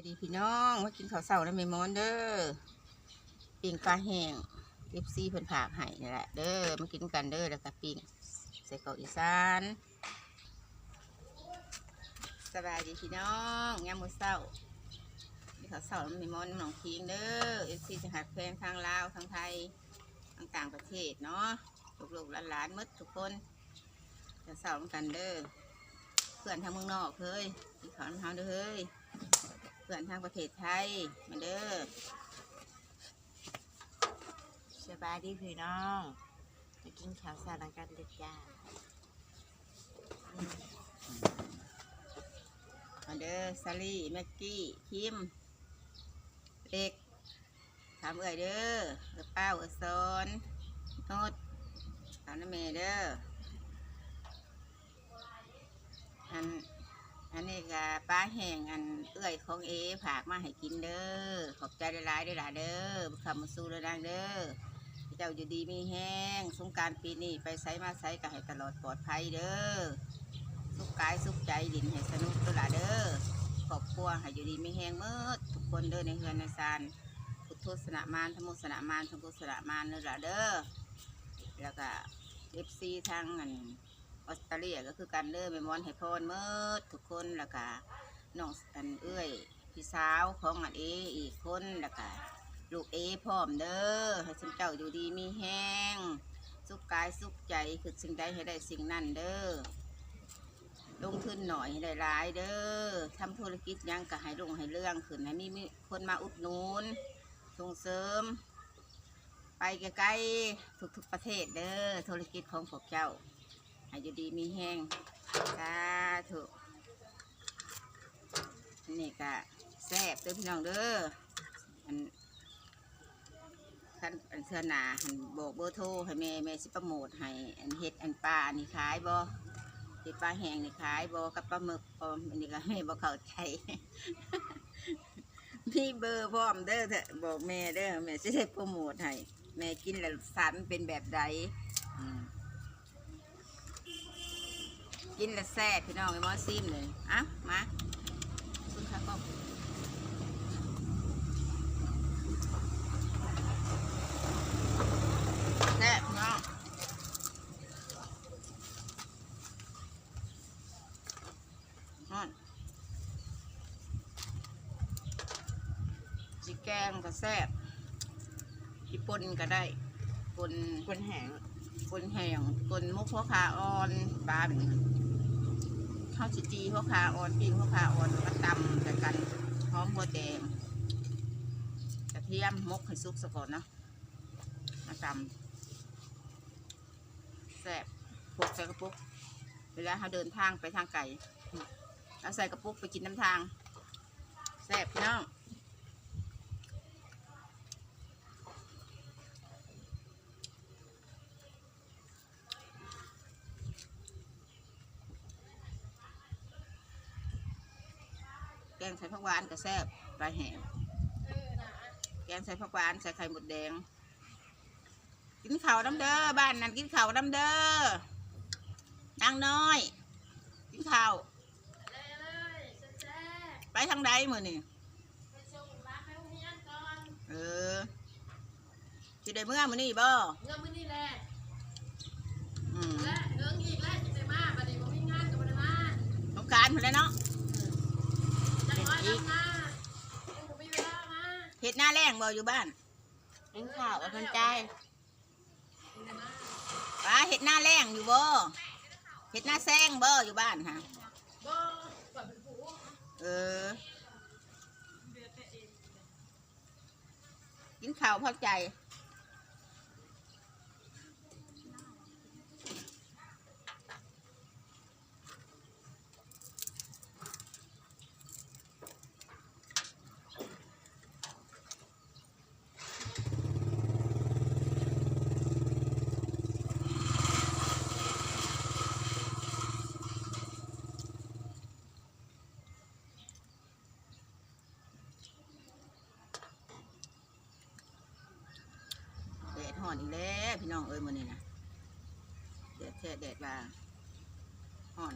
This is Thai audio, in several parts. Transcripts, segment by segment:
ายดีพี่น้องมากินข้าวเช้าแล้วไม่มอนเด้อปิ้งปลาแห้งเอฟซีเพิ่นผากให้นี่แหละ เด้อมากินกันเด้อแล้วก็ปิ้งใส่เกาอีสานสบายดีพี่น้องยามมื้อเช้ากินข้าวเช้าแล้วไม่มอนน้องคิงเด้อเอฟซีจะหักแพงทางลาวทางไทยทางต่างประเทศเนาะลูกๆหลานๆหมดทุกคนจะเช้าเหมือนกันเด้อเพื่อนทางเมืองนอกเฮ้ยกินข้าวน้ำเฮาเด้อเฮ้ย พื่อนทางประเทศไทยมาเด้อสบายดีพี่น้องจะกินข้าวสารกันเด็ดจ้ามาเด้อซาลี่แม็กกี้คิมเล็กถามเอ่ยเด้อเอ่อเป้าเอ่อซอนโนดถามน้าเมเด้ออัน อันนี้ก็ป้าแห้งอันเอื้อยของเอผากมาให้กินเด้อ ขอบใจหลายๆด้หล่ะเด้อบุคำมาสู้เด้อนางเด้อเจ้าอยู่ดีมีแห้งสงการปีนี้ไปไสมาไสก็ให้ตลอดปลอดภัยเด้อ สุขกายสุขใจดินให้สนุกตัวละเด้อครอบครัวให้อยู่ดีมีแห้งเมื่อทุกคนเด้อในเฮือนในซานพุทโธสนามานธรรมุสนามานธรรมุสนามานเด้อละเด้อ แล้วก็เอฟซีทางอัน ออสเตรเลียก็คือกันเด้อแม่มอนให้พรเมื่อทุกคนแล้วก็น้องอันเอื้อยพี่สาวของอันเออีกคนแล้วก็ลูกเอพร้อมเด้อให้ฉันเจ้าอยู่ดีมีแห้งสุขกายสุขใจคือสิ่งใดให้ได้สิ่งนั้นเด้อลงทุนหน่อยให้ได้หลายเด้อทำธุรกิจยังก็ให้ลงให้เรื่องขึ้นให้มีมีคนมาอุดหนุนส่งเสริม ไปไกลๆทุกๆประเทศเด้อธุรกิจของพวกเจ้า ให้อยู่ดีมีแห้งสาธุอันนี้ก็แซ่บเด้อพี่น้องเด้ออันคันอันเทือหนาหันโบกเบอร์โทรให้แม่แม่สิประโมทให้อันเฮ็ดอันปลาอันนี้ขายบ่เฮ็ดปลาแห้งนี่ขายบ่กับปลาหมึกพร้อมอันนี้ก็แม่บ่เข้าใจมีเบอร์พร้อมเด้อเถอะบอกแม่เด้อแม่สิได้โปรโมทให้แม่กินแล้วสันเป็นแบบใด กินแล้วแซ่บพี่น้องไอ้หมอซิมเลยอะมาคุณค่ะก็แซ่บเนาะนั่นสิแกงก็แซ่บสิปนก็ได้ปนคนแหงปนแห้งปนมุกพ่อขาอ่อนปลาแบบนี้ ข้าวสิจีข้าวขาอ่อนปิ้งพ่อขาอ่อนมาตำใส่กันหอมหัวแดงกระเทียมมกให้สุกสะก่อนเนาะมาตำแซ่บพกใส่กระปุกเวลาเขาเดินทางไปทางไก่เราใส่กระปุกไปกินน้ำทางแซ่บพี่น้อง แกงใส่ผักหวานก็แซ่บปลาแห้งแกงใส่ผักหวานใส่ไข่หมดแดง กินข้าวน้ำเด้อบ้านนั้นกินข้าวน้ำเด้อนางน้อย กินข้าวไปทางใดมือนี่เออจะได้เมื่อมือนี่บ่เงินมื้อนี้แหละอืมและเงินอีกและจะได้มาบัดนี้บ่มีงานก็บ่ได้มาต้องการหมดแล้วเนาะจังน้ อยแล้วมาบ่มีเวลามาเห็ดหน้าแรงบ่อยู่บ้านกินข้าวเอาคนใจป้าเห็ดหน้าแรงอยู่บ่เห็ดหน้าแซงบ่อยู่บ้านฮะบ่บ่เป็นผู้เออกินข้าวพอใจ อนอีกแล้วพี่น้องเอ้ยมื้อนี่นะแดดแท้แดดว่าห่อน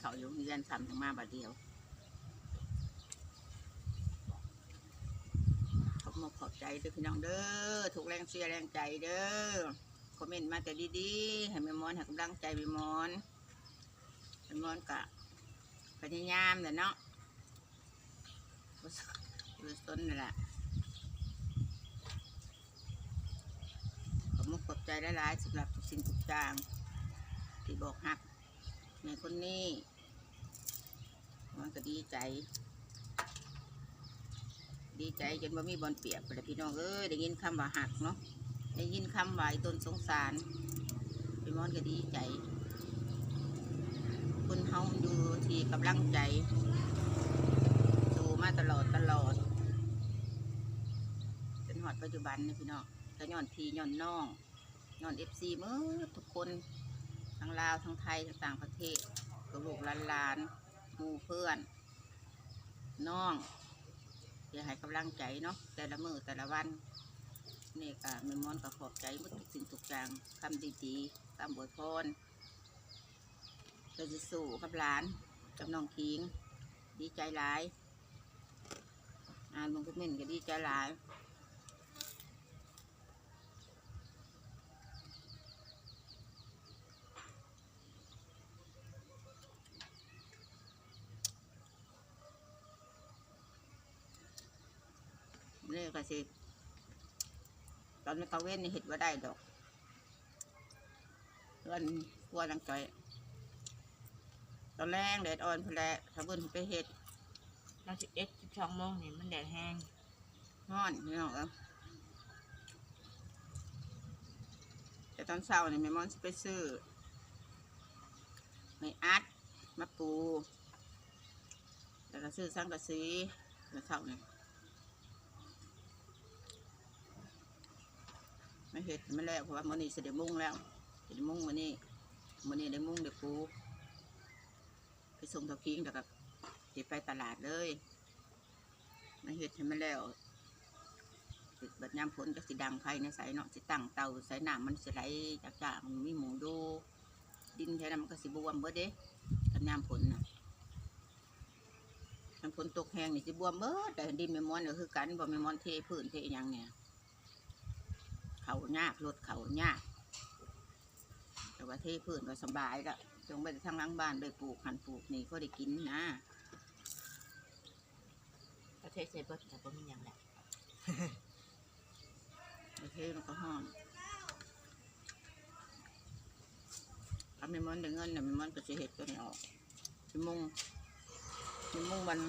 เขาอยู่เรียนสามถึงมาบาทเดียว เด้อพี่น้องเด้อถูกแรงเชียแรงใจเด้อคอมเมนต์มาแต่ดีๆให้แม่มอนให้กำลังใจแม่มอนแม่มอนกะพยายามแต่เนาะรู้สนนี่แหละขอมุกขอบใจหลายๆสำหรับทุกสิ่งทุกอย่างที่บอกหักในคนนี้มันก็ดีใจ ดีใจจนว่ามีบอลเปียกไปเลยพี่น้องเอ้ยได้ยินคำว่าหักเนาะได้ยินคำว่าไอ้ตนสงสารพี่มอนก็ดีใจ คนเฮามันอยู่ที่กำลังใจสู้มาตลอดตลอดจนหอดปัจจุบันนี่พี่น้องก็ย้อนพี่ย้อนน้องย้อนเอฟซีเมื่อทุกคนทั้งลาวทั้งไทยทั้งต่างประเทศกลูกหลานหลานๆหมู่เพื่อนน้อง อย่าให้กำลังใจเนาะแต่ละมือแต่ละวันนี่ก็แม่มอนก็ขอบใจหมดทุกสิ่งทุกอย่างคำดีๆคำบวยพรเราจะสู้กับหลานกับน้องคิง ดีใจหลาย อ่านบางคุเมนต์ก็ดีใจหลาย นี่ก็สิ ตอนนี้เขาเว้นนี่เห็ดว่าได้ดอกเพื่อนกลัวนังจอยตอนแรงแดดอ่อนพนแหละถ้าเบิ่นไปเห็ดเราสิบเอ็ดสิบสองโมงนี่มันแดดแห้งห้อนนี่น้องเอ้าแต่ตอนเช้านี่แม่มอนสิไปซื้อไม่อัดมาปู แล้วก็ซื้อสังกะสีแล้วเช้านี่ ไม่เห็ดไม่แล้วเพราะว่ามื้อนี้เสด็จมุ่งแล้วเสด็จมุ่งมื้อนี้มื้อนี้ได้มุ่งเด็กปูไปส่งเตาคิงแล้วก็สิไปตลาดเลยไม่เห็ดให้มันแล้วสิบัดยามฝนก็สิดังไฟในใสเนาะสิตั้งเตาใส่น้ำมันสิไหลจากจากมันมีหมูดูดินแค่นั้นมันก็สิบวมเบิดเด้กันยามฝนนะยามฝนตกแห้งนี่สิบวมเบิดแต่ดินไม่ม้วนก็คือกันบ่ไม่ม้วนเทพื้นเทอหยังเนี่ย เขายากรถเขายากแต่ว่าเทพื้นก็สบายละจงไปทางหล้างบ้านไปปลูกหันปลูกนี่ก็ได้กินนะประเทศเซเบิร์ตแต่ก็มีอย่างแหละโอเคมันก็ห้อมทำในมันได้เงินเนี่ยมันก็จะเห็ดตัวนี้ออกชิมุงชิมุงมัน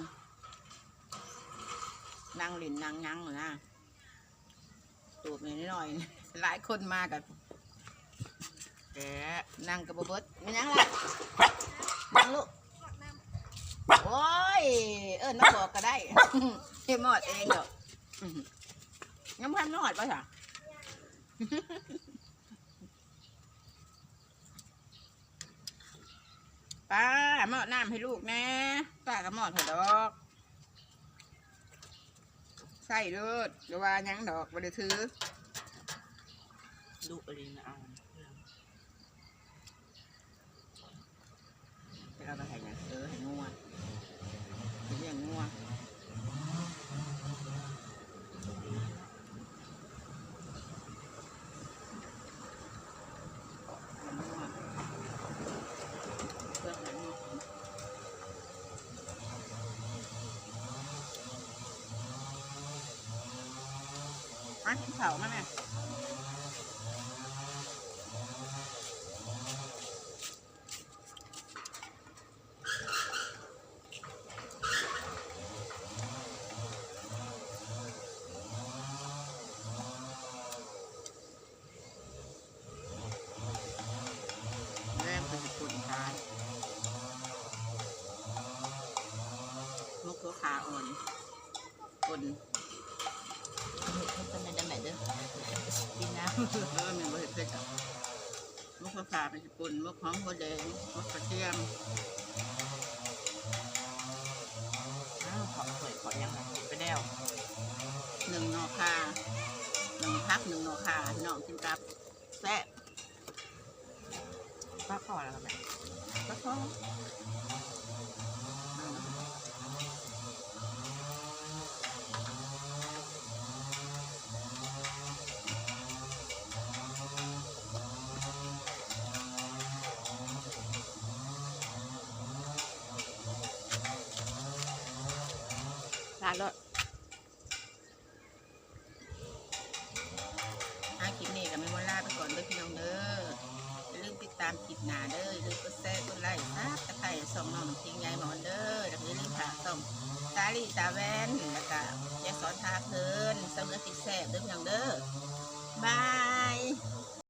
นั่งหลินนั่งยั้งเลยนะ ตูบนิดหน่อยๆหลายคนมากับแกนั่งกับบเบิดไม่ยังล่ะนั่งลูกโอ้ย เอิญมาบอกก็ได้เฮ้หมอดเองเดอกอื้อหือยังพันหมอดป่ะจ๊ะป้าหมอดน้ำให้ลูกน่ป้ากับหมอดเถอะดอก ส่เด้อหรือว่าหยังดอกบ่ได้ถือ ดูอะไรนะเอา จะเอาไปให้หยังเออให้งัวให้เลี้ยงงัว มากินข้ามาแม่ อมันบ่เห็ดเผ็ดอะมุกกระพาเป็นปุ่นมุกหอมหัวแดงมุกกระเทียมำอ้าวขอสวยขอยังไงกินไปแล้วหนึ่งหนอคาหนึ่งพักหนึ่งหนอคาพี่น้องกินกับแซ่บป้าขอแล้วกันแม่ก็พอ หนาเด้ออย่าลืมกดแชร์กดไลค์ซับตะไคร้ส่งน้องทิ้งยายหมอนเด้อแล้วก็อย่าลืมฝาส่งตาลีตาแวนแล้วก็ยายสอนทาเพลินเสมอติดแสบเด้ออย่างเด้อบาย